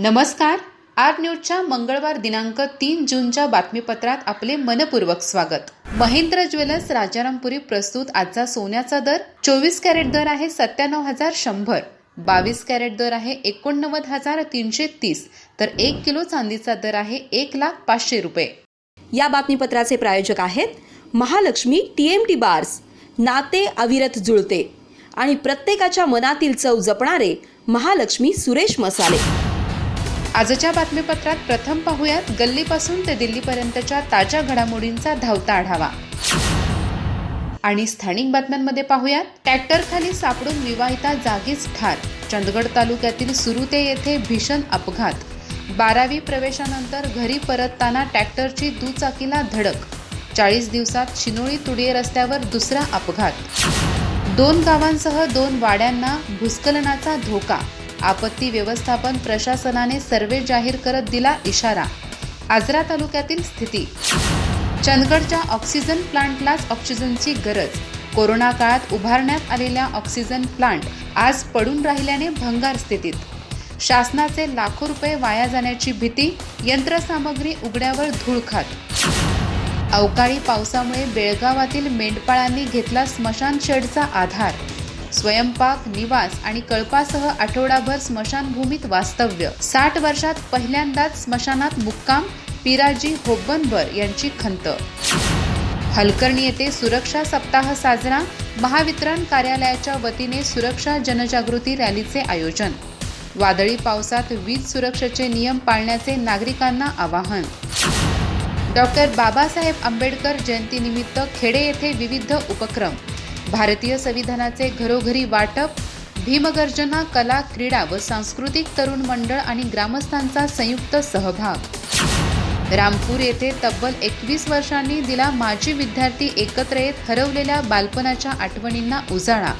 नमस्कार. आर न्यूजच्या मंगळवार दिनांक तीन जूनच्या बातमीपत्रात आपले मनपूर्वक स्वागत. महेंद्र ज्वेलर्स राजारामपुरी प्रस्तुत आजचा सोन्याचा दर. चोवीस कॅरेट दर आहे सत्त्याण्णव हजार शंभर. बावीस कॅरेट दर आहे एकोणनव्वद हजार तीनशे तीस. तर एक किलो चांदीचा दर आहे एक लाख पाचशे रुपये. या बातमीपत्राचे प्रायोजक आहेत Mahalaxmi T M T bars नाते अविरत जुळते आणि प्रत्येकाच्या मनातील चव जपणारे महालक्ष्मी सुरेश मसाले. आजच्या बातमीपत्रात प्रथम पाहूयात गल्लीपासून ते दिल्लीपर्यंतच्या ताज्या घडामोडींचा धावता आढावा. आणि स्थानिक बातम्यांमध्ये पाहूयात ट्रॅक्टरखाली सापडून विवाहिता जागीच ठार. चंदगड तालुक्यातील सुरुते येथे भीषण अपघात. बारावी प्रवेशानंतर घरी परतताना ट्रॅक्टरची दुचाकीला धडक. चाळीस दिवसात शिनोळी तुडिये रस्त्यावर दुसरा अपघात. दोन गावांसह दोन वाड्यांना भूस्खलनाचा धोका. आपत्ती व्यवस्थापन प्रशासनाने सर्वे जाहीर करत दिला इशारा. आजरा तालुक्यातील स्थिती. चंदगडच्या ऑक्सिजन प्लांटलाच ऑक्सिजनची गरज. कोरोना काळात उभारण्यात आलेल्या ऑक्सिजन प्लांट आज पडून राहिल्याने भंगार स्थितीत. शासनाचे लाखो रुपये वाया जाण्याची भीती यंत्रसामग्री उघड्यावर धूळ खात. अवकाळी पावसामुळे बेळगावातील मेंढपाळांनी घेतला स्मशान शेडचा आधार. स्वयंपाक निवास आणि कळपासह आठवडाभर स्मशानभूमीत वास्तव्य. साठ वर्षात पहिल्यांदाच स्मशानात मुक्काम पिराजी होब्बनभर यांची खंत. हलकर्णी येथे सुरक्षा सप्ताह साजरा महावितरण कार्यालयाच्या वतीने सुरक्षा जनजागृती रॅलीचे आयोजन. वादळी पावसात वीज सुरक्षेचे नियम पाळण्याचे नागरिकांना आवाहन. डॉक्टर बाबासाहेब आंबेडकर जयंतीनिमित्त खेडे येथे विविध उपक्रम. भारतीय संविधानाचे घरोघरी वाटप भीमगर्जना कला क्रीडा व सांस्कृतिक तरुण मंडळ आणि ग्रामस्थांचा संयुक्त सहभाग. रामपूर येथे तब्बल एकवीस वर्षांनी दिला माजी विद्यार्थी एकत्र येत हरवलेल्या बालपणाच्या आठवणींना उजाळा.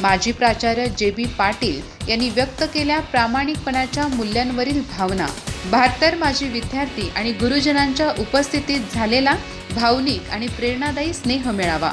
माजी प्राचार्य जे बी पाटील यांनी व्यक्त केल्या प्रामाणिकपणाच्या मूल्यांवरील भावना. बहात्तर माजी विद्यार्थी आणि गुरुजनांच्या उपस्थितीत झालेला भावनिक आणि प्रेरणादायी स्नेह मिळावा.